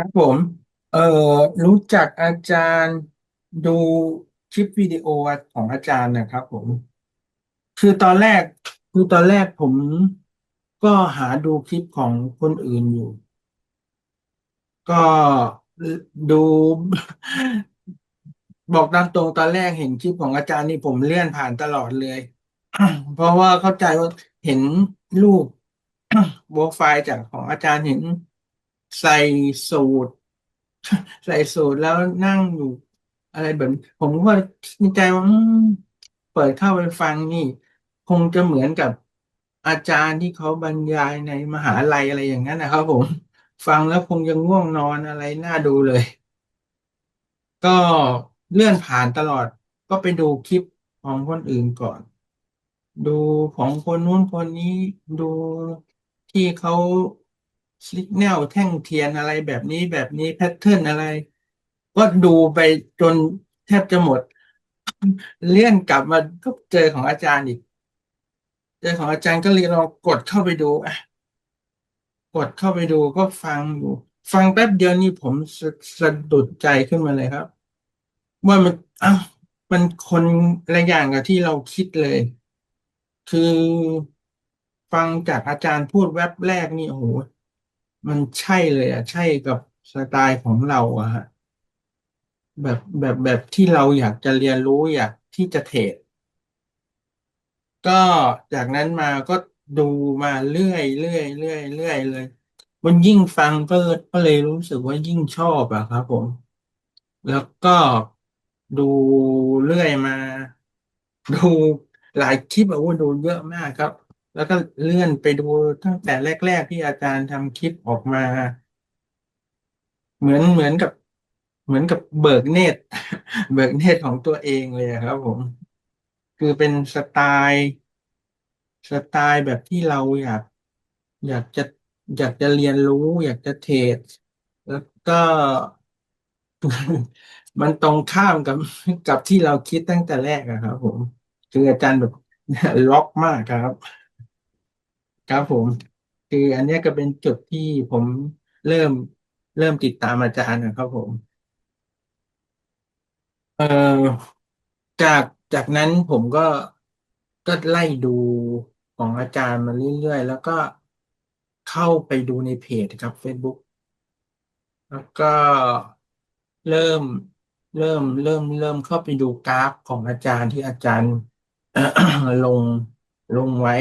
ครับผม เอ่อ รู้จักอาจารย์ดูคลิปวิดีโอของอาจารย์นะครับผม คือตอนแรกคือตอนแรกผมก็หาดูคลิปของคนอื่นอยู่ ก็ดู บอกตามตรงตอนแรกเห็นคลิปของอาจารย์นี่ผมเลื่อนผ่านตลอดเลย เพราะว่าเข้าใจว่าเห็นรูป โปรไฟล์จากของอาจารย์เห็น ใส่สูทใส่สูทแล้วนั่งอยู่ อะไรแบบผมก็ในใจว่าเปิดเข้าไปฟังนี่ คงจะเหมือนกับอาจารย์ที่เขาบรรยายในมหาลัยอะไรอย่างนั้นนะครับผม ฟังแล้วคงจะง่วงนอนอะไรน่าดูเลย ก็เลื่อนผ่านตลอด ก็ไปดูคลิปของคนอื่นก่อน ดูของคนนู้นคนนี้ดูที่เขา สิกแนวแท่งเทียนอะไรแบบนี้แบบนี้แพทเทิร์นอะไร ก็ดูไปจนแทบจะหมด เลื่อนกลับมาก็เจอของอาจารย์อีก เจอของอาจารย์ก็เลยลองกดเข้าไปดูอะกดเข้าไปดูก็ฟังอยู่ ฟังแป๊บเดียวนี่ผมสะสะดุดใจขึ้นมาเลยครับ ว่ามันอ้าวมันคนละอย่างกับที่เราคิดเลย คือฟังจากอาจารย์พูดแว็บแรกนี่โอ้โห มันใช่เลยอะ ใช่กับสไตล์ของเราอะฮะแบบแบบแบบที่เราอยากจะเรียนรู้อยากที่จะเทรดก็จากนั้นมาก็ดูมาเรื่อยเรื่อยเรื่อยเรื่อยเลย มันยิ่งฟังก็ก็เลยรู้สึกว่ายิ่งชอบอะครับผม แล้วก็ดูเรื่อยมา ดูหลายคลิปอะว่าดูเยอะมากครับ แล้วก็เลื่อนไปดูตั้งแต่แรก ๆ ที่อาจารย์ทำคลิปออกมา เหมือนเหมือนกับ เหมือนกับเบิกเนตรเบิกเนตรของตัวเองเลยครับ ผม คือเป็นสไตล์สไตล์แบบที่เราอยากอยากจะอยากจะเรียนรู้ อยากจะเทรดแล้วก็มันตรงข้ามกับกับที่เราคิดตั้งแต่แรกอะครับผม คืออาจารย์แบบล็อกมากครับ ครับผม คืออันเนี้ยก็เป็นจุดที่ผมเริ่มเริ่มติดตามอาจารย์นะครับผม เอ่อจากจากนั้นผมก็ก็ไล่ดูของอาจารย์มาเรื่อยๆ แล้วก็เข้าไปดูในเพจครับ Facebook แล้วก็เริ่มเริ่มเริ่มเริ่มเข้าไปดูกราฟของอาจารย์ที่อาจารย์ ลงลงไว้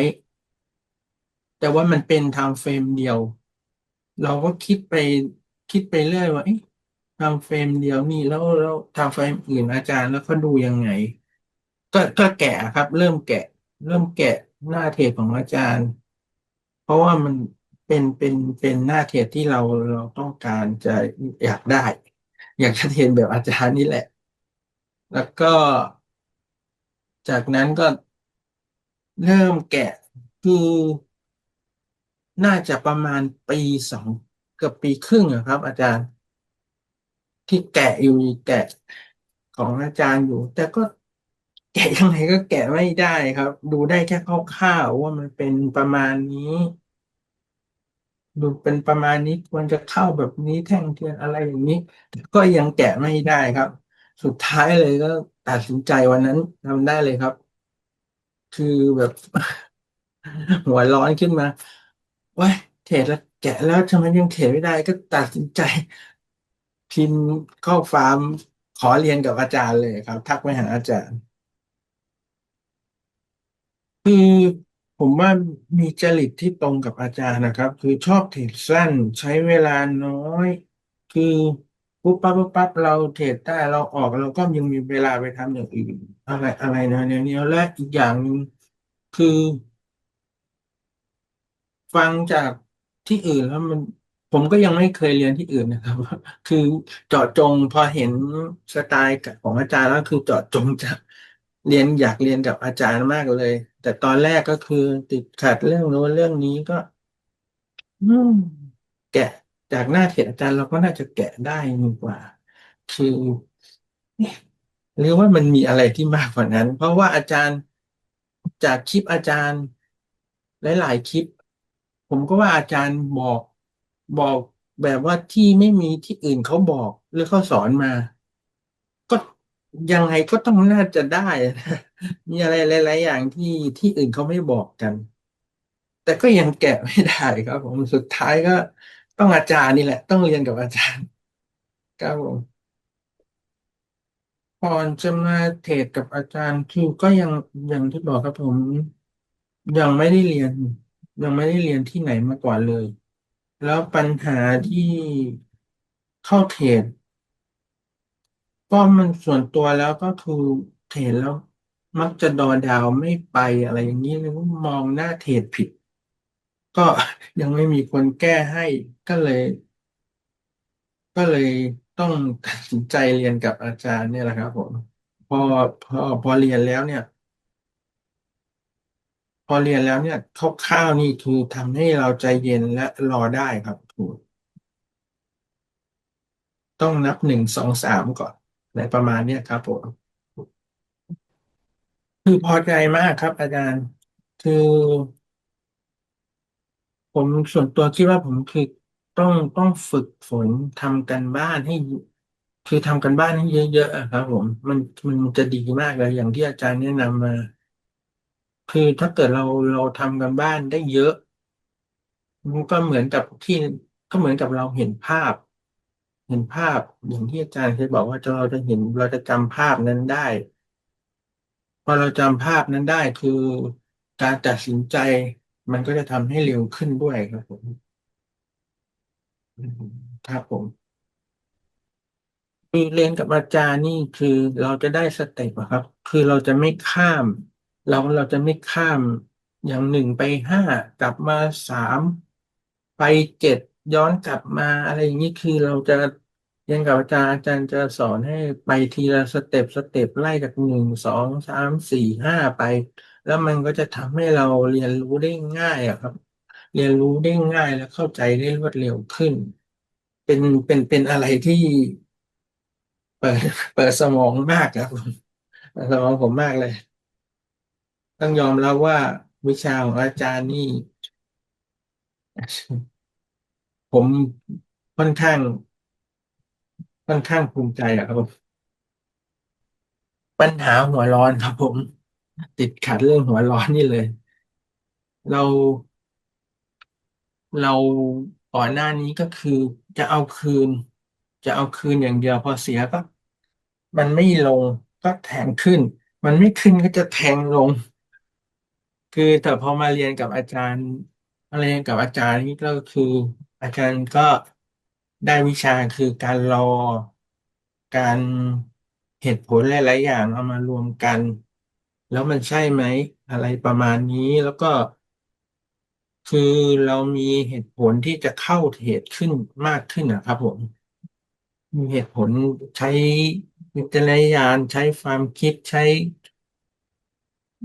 แต่ว่ามันเป็นไทม์เฟรมเดียว เราก็คิดไปคิดไปเรื่อยว่าเอ๊ะไทม์เฟรมเดียวนี่แล้วแล้วไทม์เฟรมอื่นอาจารย์แล้วเขาดูยังไง ก็ก็แกะครับ เริ่มแกะ เริ่มแกะหน้าเทรดของอาจารย์ เพราะว่ามันเป็นเป็นเป็นหน้าเทรดที่เราเราต้องการจะอยากได้ อยากจะเรียนแบบอาจารย์นี่แหละ แล้วก็ จากนั้นก็เริ่มแกะคือ น่าจะประมาณปีสองเกือบปีครึ่งอะครับ อาจารย์ ที่แกะอยู่แกะของอาจารย์อยู่ แต่ก็แกะยังไงก็แกะไม่ได้ครับ ดูได้แค่คร่าวๆว่ามันเป็นประมาณนี้ ดูเป็นประมาณนี้ควรจะเข้าแบบนี้แท่งเทียนอะไรอย่างนี้ก็ยังแกะไม่ได้ครับ สุดท้ายเลยก็ตัดสินใจวันนั้นทำได้เลยครับ คือแบบหัวร้อนขึ้นมา ว้ายเทรดแล้วแกะแล้วทำไมยังเทรดไม่ได้ก็ตัดสินใจ พิมพ์ข้อความขอเรียนกับอาจารย์เลยครับ ทักไปหาอาจารย์ คือผมว่ามีจริตที่ตรงกับอาจารย์นะครับ คือชอบเทรดสั้นใช้เวลาน้อย คือปุ๊บปั๊บปุ๊บปั๊บเราเทรดได้เราออกเราก็ยังมีเวลาไปทำอย่างอื่น อะไรอะไรนะเนี่ยและอีกอย่างหนึ่งคือ ฟังจากที่อื่นแล้วมัน ผมก็ยังไม่เคยเรียนที่อื่นนะครับ คือเจาะจงพอเห็นสไตล์ของอาจารย์แล้วคือเจาะจงจะเรียนอยากเรียนกับอาจารย์มากเลย แต่ตอนแรกก็คือติดขัดเรื่องโน้นเรื่องนี้ก็แกะจากหน้าเขียนอาจารย์เราก็น่าจะแกะได้ดีกว่า คือเอ๊ะหรือว่ามันมีอะไรที่มากกว่านั้น เพราะว่าอาจารย์จากคลิปอาจารย์หลายๆคลิป ผมก็ว่าอาจารย์บอกบอกแบบว่าที่ไม่มีที่อื่นเขาบอกหรือเขาสอนมา ก็ยังไงก็ต้องน่าจะได้นะมีอะไรหลาย ๆ อย่างที่ที่อื่นเขาไม่บอกกัน แต่ก็ยังแกะไม่ได้ครับผมสุดท้ายก็ต้องอาจารย์นี่แหละ ต้องเรียนกับอาจารย์ครับผมก่อนจะมาเทรดกับอาจารย์คือก็ยังอย่างที่บอกครับผม ยังไม่ได้เรียน ยังไม่ได้เรียนที่ไหนมาก่อนเลย แล้วปัญหาที่เข้าเทรดก็มันส่วนตัวแล้วก็คือเทรดแล้วมักจะดอดาวไม่ไปอะไรอย่างนี้เลยมองหน้าเทรดผิด ก็ยังไม่มีคนแก้ให้ก็เลย ก็เลยต้องตัดสินใจเรียนกับอาจารย์เนี่ยแหละครับผมพอพอพอเรียนแล้วเนี่ย พอเรียนแล้วเนี่ยคร่าวๆนี่คือทำให้เราใจเย็นและรอได้ครับถูกต้องนับหนึ่งสองสามก่อนในประมาณเนี้ยครับผมคือพอใจมากครับ อาจารย์คือผมส่วนตัวคิดว่าผมคือต้องต้องฝึกฝนทำกันบ้านให้ คือทำกันบ้านให้เยอะๆครับผมมันมันจะดีมากเลยอย่างที่อาจารย์แนะนำมา คือถ้าเกิดเราเราทำกันบ้านได้เยอะมันก็เหมือนกับที่ก็เหมือนกับเราเห็นภาพ เห็นภาพอย่างที่อาจารย์เคยบอกว่าเราจะเห็นเราจะจำภาพนั้นได้พอเราจำภาพนั้นได้คือการตัดสินใจมันก็จะทำให้เร็วขึ้นด้วยครับผมครับผมคือเรียนกับอาจารย์นี่คือเราจะได้สเต็ปอะครับ คือเราจะไม่ข้าม เราเราจะไม่ข้ามอย่างหนึ่งไปห้ากลับมาสามไปเจ็ดย้อนกลับมาอะไรอย่างนี้คือเราจะเรียนกับอาจารย์อาจารย์จะสอนให้ไปทีละสเต็ปสเต็ปไล่จากหนึ่งสองสามสี่ห้าไป แล้วมันก็จะทำให้เราเรียนรู้ได้ง่ายอะครับ เรียนรู้ได้ง่ายและเข้าใจได้รวดเร็วขึ้น เป็นเป็นเป็นอะไรที่เปิดเปิดสมองมากครับผมสมองผมมากเลย ต้องยอมรับว่าวิชาของอาจารย์นี่ ผมค่อนข้าง ค่อนข้างภูมิใจอะครับผมปัญหาหัวร้อนครับผม ติดขัดเรื่องหัวร้อนนี่เลย เรา เราก่อนหน้านี้ก็คือจะเอาคืน จะเอาคืนอย่างเดียวพอเสียก็ มันไม่ลงก็แทงขึ้น มันไม่ขึ้นก็จะแทงลง คือแต่พอมาเรียนกับอาจารย์มาเรียนกับอาจารย์นี่ก็คืออาจารย์ก็ได้วิชาคือการรอ การเหตุผลหลายๆอย่างเอามารวมกัน แล้วมันใช่ไหม อะไรประมาณนี้แล้วก็ คือเรามีเหตุผลที่จะเข้าเทรดขึ้นมากขึ้นนะครับผม มีเหตุผลใช้วิจารณญาณใช้ความคิดใช้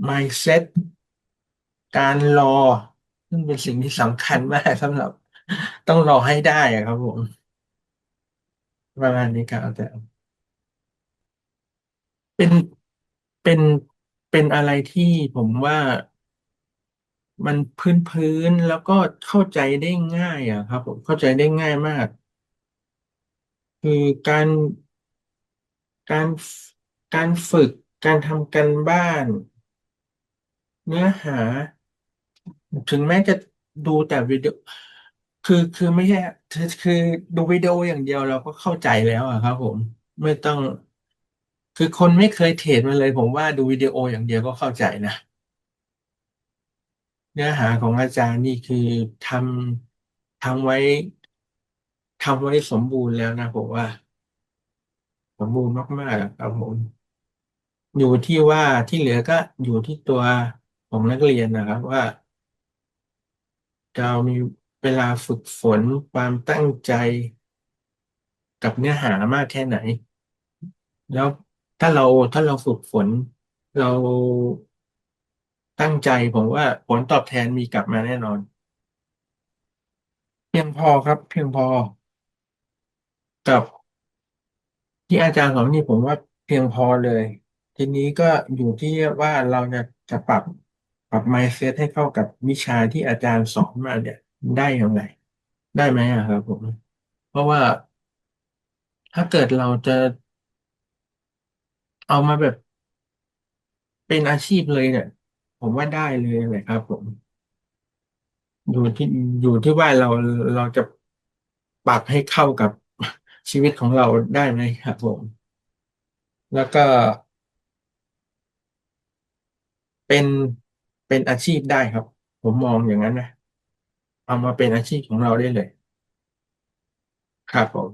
mindset การรอ ซึ่งเป็นสิ่งที่สำคัญมากสำหรับ ต้องรอให้ได้อะครับผม ประมาณนี้ครับแต่เป็นเป็นเป็นอะไรที่ผมว่ามันพื้นพื้นแล้วก็เข้าใจได้ง่ายอะครับ ผมเข้าใจได้ง่ายมาก คือการการการฝึกการทำการบ้าน เนื้อหา ถึงแม้จะดูแต่วิดีโอ คือคือไม่ใช่คือคือดูวิดีโออย่างเดียวเราก็เข้าใจแล้วอะครับ ผม ไม่ต้อง คือคนไม่เคยเทรดมาเลย ผมว่าดูวิดีโออย่างเดียวก็เข้าใจนะเนื้อหาของอาจารย์นี่คือทำทำไว้ทำไว้สมบูรณ์แล้วนะผมว่า สมบูรณ์มากๆครับผมอยู่ที่ว่าที่เหลือก็อยู่ที่ตัวของนักเรียนนะครับว่า เรามีเวลาฝึกฝนความตั้งใจกับเนื้อหามากแค่ไหน แล้วถ้าเราถ้าเราฝึกฝน เราตั้งใจผมว่าผลตอบแทนมีกลับมาแน่นอน เพียงพอครับ เพียงพอ กับที่อาจารย์สอนนี่ผมว่าเพียงพอเลย ทีนี้ก็อยู่ที่ว่าเราจะจะปรับ ปรับ mindset ให้เข้ากับวิชาที่อาจารย์สอนมาเนี่ย ได้อย่างไรได้ไหมอะครับผม เพราะว่าถ้าเกิดเราจะเอามาแบบเป็นอาชีพเลยเนี่ย ผมว่าได้เลยแหละครับผมอยู่ที่อยู่ที่ว่าเราเราจะปรับให้เข้ากับชีวิตของเราได้ไหมครับผม แล้วก็เป็น เป็นอาชีพได้ครับ ผมมองอย่างนั้นนะเอามาเป็นอาชีพของเราได้เลย ครับผม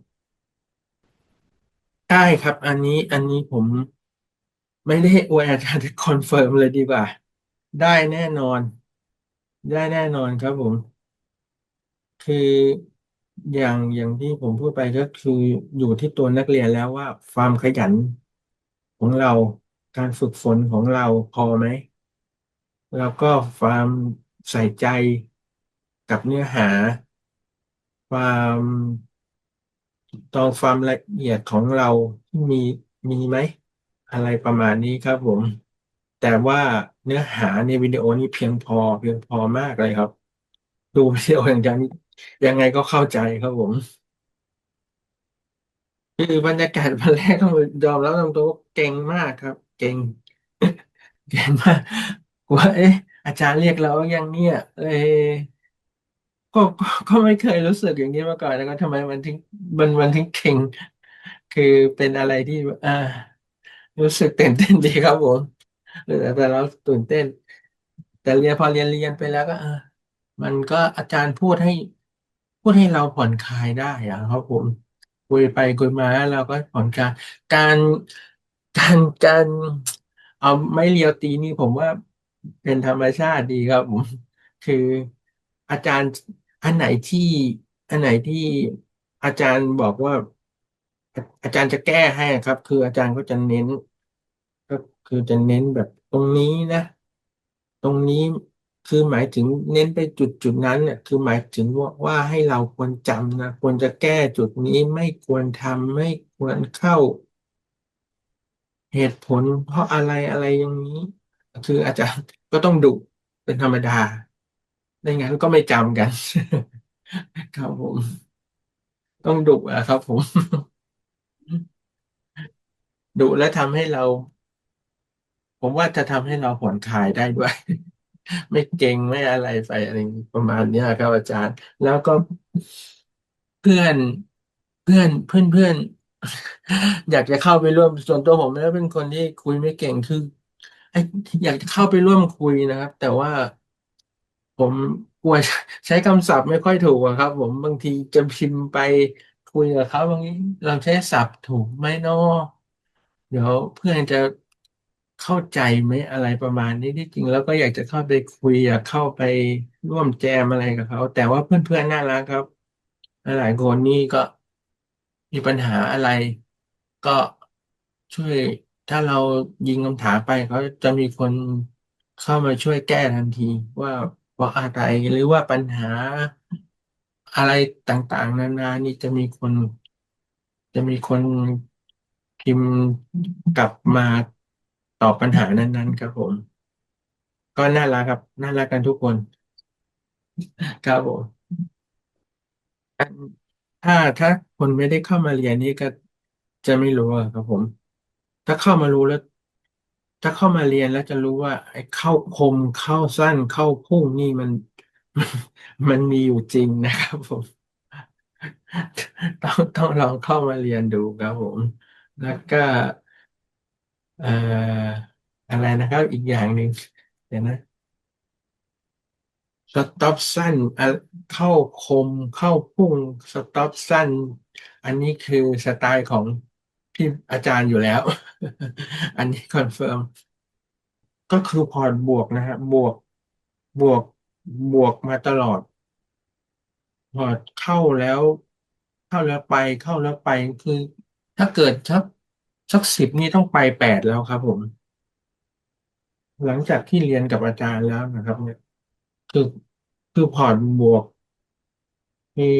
ได้ครับ อันนี้อันนี้ผมไม่ได้อวยอาจารย์คอนเฟิร์มเลยดีกว่า ได้แน่นอน ได้แน่นอนครับผม คืออย่างอย่างที่ผมพูดไปก็คืออยู่ที่ตัวนักเรียนแล้วว่าความขยันของเราการฝึกฝนของเราพอไหม แล้วก็ความใส่ใจกับเนื้อหา ความตองความละเอียดของเราที่มีมีไหม อะไรประมาณนี้ครับผม แต่ว่าเนื้อหาในวิดีโอนี้เพียงพอเพียงพอมากเลยครับ ดูวิดีโออย่างนี้ยังไงก็เข้าใจครับผมคือบรรยากาศวันแรกต้องยอมรับตรงๆว่าเก่งมากครับ เก่งเก่งมาก ว่าเอ๊ะอาจารย์เรียกเราอย่างเนี้ยเออก็ก็ก็ไม่เคยรู้สึกอย่างนี้มาก่อนแล้วก็ทำไมมันถึงมันมันถึงเก่งคือเป็นอะไรที่อ่ารู้สึกตื่นเต้นดีครับผมแต่แต่เราตื่นเต้น แต่เรียนพอเรียนเรียนไปแล้วก็เออมันก็อาจารย์พูดให้พูดให้เราผ่อนคลายได้อะครับผมคุยไปคุยมาเราก็ผ่อนคลายการการการเอาไม้เรียวตีนี่ผมว่า เป็นธรรมชาติดีครับผมคืออาจารย์อันไหนที่อันไหนที่อาจารย์บอกว่า อาจารย์จะแก้ให้ครับ คืออาจารย์ก็จะเน้น ก็คือจะเน้นแบบตรงนี้นะ ตรงนี้คือหมายถึงเน้นไปจุดจุดนั้นเนี่ยคือหมายถึงว่าว่าให้เราควรจำนะควรจะแก้จุดนี้ไม่ควรทำไม่ควรเข้า เหตุผลเพราะอะไรอะไรอย่างนี้ คืออาจารย์ก็ต้องดุเป็นธรรมดาไม่งั้นก็ไม่จำกัน ครับผม ต้องดุอะครับผม ดุและทำให้เรา ผมว่าจะทำให้เราผ่อนคลายได้ด้วย ไม่เก่งไม่อะไรไปอะไรประมาณนี้ครับอาจารย์ แล้วก็เพื่อนเพื่อนเพื่อนเพื่อนอยากจะเข้าไปร่วมส่วนตัวผมแล้วเป็นคนที่คุยไม่เก่งคือ อยากจะเข้าไปร่วมคุยนะครับ แต่ว่าผมกลัวใช้คำศัพท์ไม่ค่อยถูกอะครับ ผมบางทีจะพิมพ์ไปคุยกับเขาบางทีเราใช้ศัพท์ถูกไหมเนาะเดี๋ยวเพื่อนจะเข้าใจไหมอะไรประมาณนี้ที่จริงแล้วก็อยากจะเข้าไปคุยอยากเข้าไปร่วมแจมอะไรกับเขาแต่ว่าเพื่อนๆน่ารักครับ หลายคนนี่ก็มีปัญหาอะไรก็ช่วย ถ้าเรายิงคำถามไปเขาจะมีคนเข้ามาช่วยแก้ทันที ว่าเพราอะไรหรือว่าปัญหาอะไรต่างๆ นานานี่จะมีคน จะมีคนพิมพ์กลับมาตอบปัญหานั้นๆครับผม ก็น่ารักครับ น่ารักกันทุกคน ครับผมถ้าถ้าคนไม่ได้เข้ามาเรียนนี่ก็จะไม่รู้ครับผม ถ้าเข้ามารู้แล้ว ถ้าเข้ามาเรียนแล้วจะรู้ว่า ไอ้เข้าคมเข้าสั้นเข้าพุ่งนี่มันมันมีอยู่จริงนะครับ ผม ต้องต้องลองเข้ามาเรียนดูครับผม แล้วก็เอ่ออะไรนะครับ อีกอย่างหนึ่งเดี๋ยวนะสต็อปสั้นเข้าคมเข้าพุ่งสต็อปสั้น อันนี้คือสไตล์ของ พี่อาจารย์อยู่แล้ว อันนี้คอนเฟิร์มก็คือพอร์ตบวกนะฮะบวกบวกบวกมาตลอด พอเข้าแล้ว เข้าแล้วไปเข้าแล้วไปคือ ถ้าเกิดสักสักสิบนี่ต้องไปแปดแล้วครับผม หลังจากที่เรียนกับอาจารย์แล้วนะครับ เนี่ย คือคือพอร์ตบวกคือ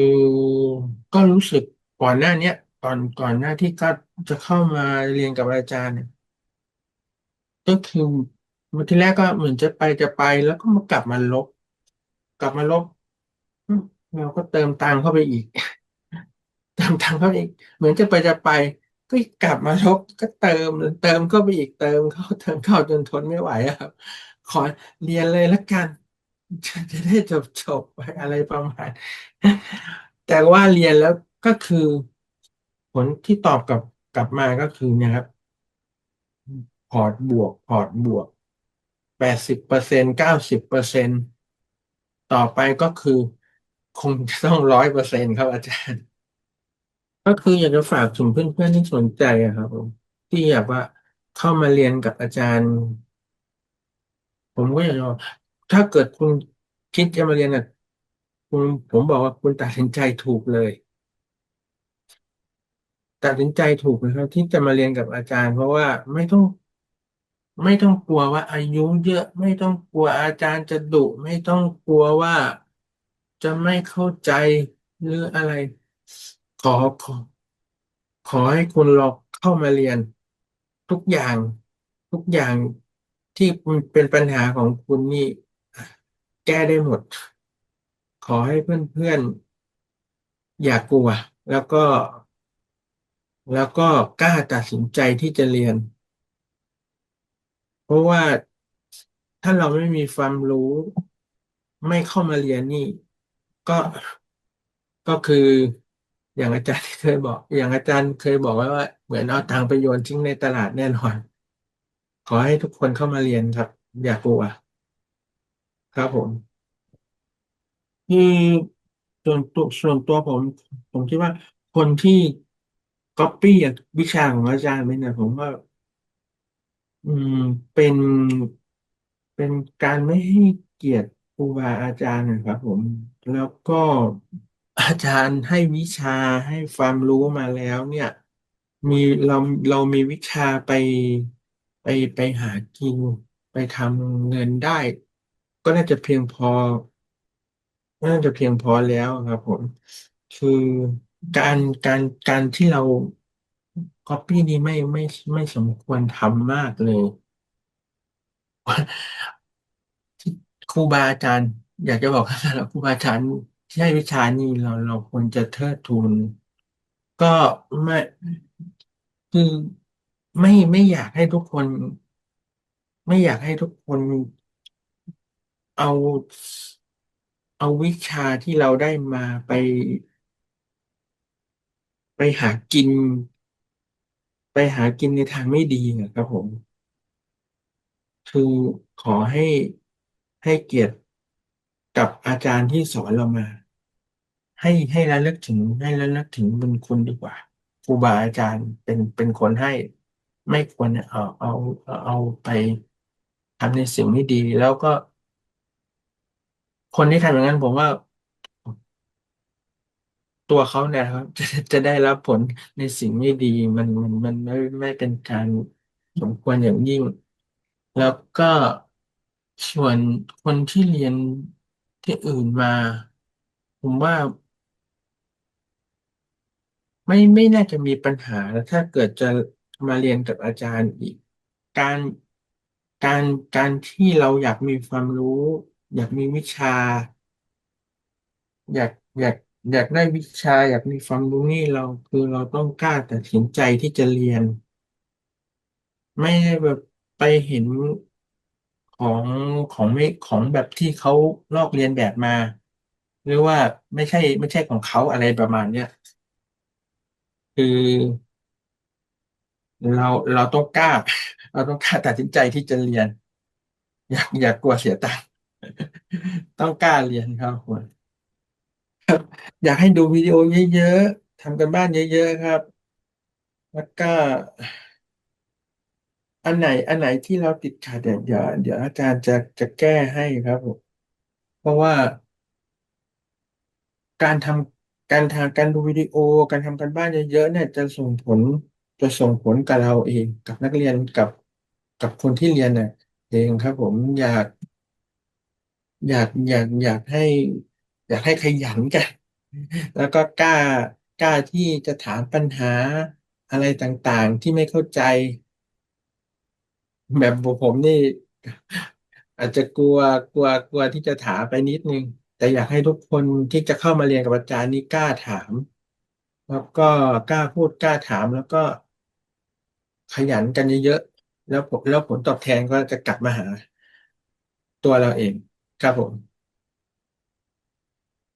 ก็รู้สึกก่อนหน้าเนี้ย ก่อนก่อนหน้าที่ก็จะเข้ามาเรียนกับอาจารย์เนี่ยก็คือวันที่แรกก็เหมือนจะไปจะไปแล้วก็มากลับมาลบ กลับมาลบเราก็เติมตังค์เข้าไปอีกทำทำเข้าไปอีก เหมือนจะไปจะไป ก็กลับมาลบก็เติมเติมก็ไปอีกเติมเข้าเติมเข้าจนทนไม่ไหวครับ ขอเรียนเลยละกัน จะจะได้จบจบไปอะไรประมาณแต่ว่าเรียนแล้วก็คือ ผลที่ตอบกลับกลับมาก็คือเนี่ยครับ พอร์ตบวก พอร์ตบวกแปดสิบเปอร์เซ็นต์เก้าสิบเปอร์เซ็นต์ต่อไปก็คือ คงจะต้องร้อยเปอร์เซ็นต์ครับอาจารย์ ก็คืออยากจะฝากถึงเพื่อนๆที่สนใจครับผมที่อยากว่าเข้ามาเรียนกับอาจารย์ ผมก็อยากจะถ้าเกิดคุณคิดจะมาเรียนอะคุณผมบอกว่าคุณตัดสินใจถูกเลย ตัดสินใจถูกเลยครับ ที่จะมาเรียนกับอาจารย์ เพราะว่าไม่ต้อง ไม่ต้องกลัวว่าอายุเยอะไม่ต้องกลัวอาจารย์จะดุไม่ต้องกลัวว่าจะไม่เข้าใจหรืออะไร ขอขอ ขอให้คุณลองเข้ามาเรียน ทุกอย่าง ทุกอย่างที่เป็นปัญหาของคุณนี่ แก้ได้หมด ขอให้เพื่อนๆอย่ากลัว แล้วก็ แล้วก็กล้าตัดสินใจที่จะเรียน เพราะว่าถ้าเราไม่มีความรู้ ไม่เข้ามาเรียนนี่ ก็ก็คืออย่างอาจารย์เคยบอก อย่างอาจารย์เคยบอกไว้ว่า เหมือนเอาตังไปโยนทิ้งในตลาดแน่นอนขอให้ทุกคนเข้ามาเรียนครับ อย่ากลัวครับผมคือส่วนตัวส่วนตัวผม ผมคิดว่าคนที่ ก๊อปปี้วิชาของอาจารย์ไปเนี่ยผมว่า อืมเป็นเป็นการไม่ให้เกียรติครูบาอาจารย์นะครับผม แล้วก็อาจารย์ให้วิชาให้ความรู้มาแล้ว เนี่ย มีเราเรามีวิชาไปไปไปหากินไปทำเงินได้ ก็น่าจะเพียงพอ น่าจะเพียงพอแล้วครับผม คือ การการการที่เรา copy นี้ไม่ไม่ไม่สมควรทำมากเลยที่ครูบาอาจารย์ อยากจะบอกว่าสำหรับครูบาอาจารย์ที่ให้วิชานี้เราเราควรจะเทิดทูนก็ไม่คือไม่ไม่อยากให้ทุกคน ไม่อยากให้ทุกคนเอาเอาวิชาที่เราได้มาไป ไปหากิน ไปหากินในทางไม่ดีอะครับผม คือขอให้ให้เกียรติกับอาจารย์ที่สอนเรามา ให้ให้ระลึกถึงให้ระลึกถึงบุญคุณดีกว่าครูบาอาจารย์เป็นเป็นคนให้ไม่ควรเอาเอาเอาเอาไปทำในสิ่งไม่ดีแล้วก็ คนที่ทำอย่างนั้นผมว่า ตัวเขาเนี่ยครับ จะจะได้รับผลในสิ่งไม่ดีมันมันมันไม่ไม่เป็นการสมควรอย่างยิ่ง แล้วก็ส่วนคนที่เรียนที่อื่นมา ผมว่า ไม่ไม่น่าจะมีปัญหาแล้วถ้าเกิดจะมาเรียนกับอาจารย์อีก การการการที่เราอยากมีความรู้ อยากมีวิชา อยากอยาก อยากได้วิชาอยากมีความรู้นี่เราคือเราต้องกล้าตัดสินใจที่จะเรียน ไม่ได้แบบไปเห็นของของไม่ของแบบที่เขาลอกเลียนแบบมา หรือว่าไม่ใช่ไม่ใช่ของเขาอะไรประมาณเนี้ยคือเราเราต้องกล้า เราต้องกล้าตัดสินใจที่จะเรียน อยากอยากกลัวเสียตังค์ต้องกล้าเรียนครับคุณ อยากให้ดูวิดีโอเยอะๆทำกันบ้านเยอะๆครับ แล้วก็ อันไหน อันไหนที่เราติดขัดเดี๋ยวเดี๋ยวเดี๋ยวอาจารย์จะจะแก้ให้ครับผมเพราะว่า การทำการทางการดูวิดีโอ การทำการบ้านเยอะๆเนี่ย จะส่งผลจะส่งผลกับเราเองกับนักเรียนกับกับคนที่เรียนเนี่ยเองครับผมอยาก อยากอยากอยากให้ อยากให้ขยันกัน แล้วก็กล้ากล้าที่จะถามปัญหาอะไรต่างๆที่ไม่เข้าใจ แบบผมนี่ อาจจะกลัวกลัวกลัวที่จะถามไปนิดนึง แต่อยากให้ทุกคนที่จะเข้ามาเรียนกับอาจารย์นี่กล้าถาม แล้วก็กล้าพูดกล้าถามแล้วก็ ขยันกันเยอะๆแล้วผลแล้วผลตอบแทนก็จะกลับมาหา ตัวเราเองครับผม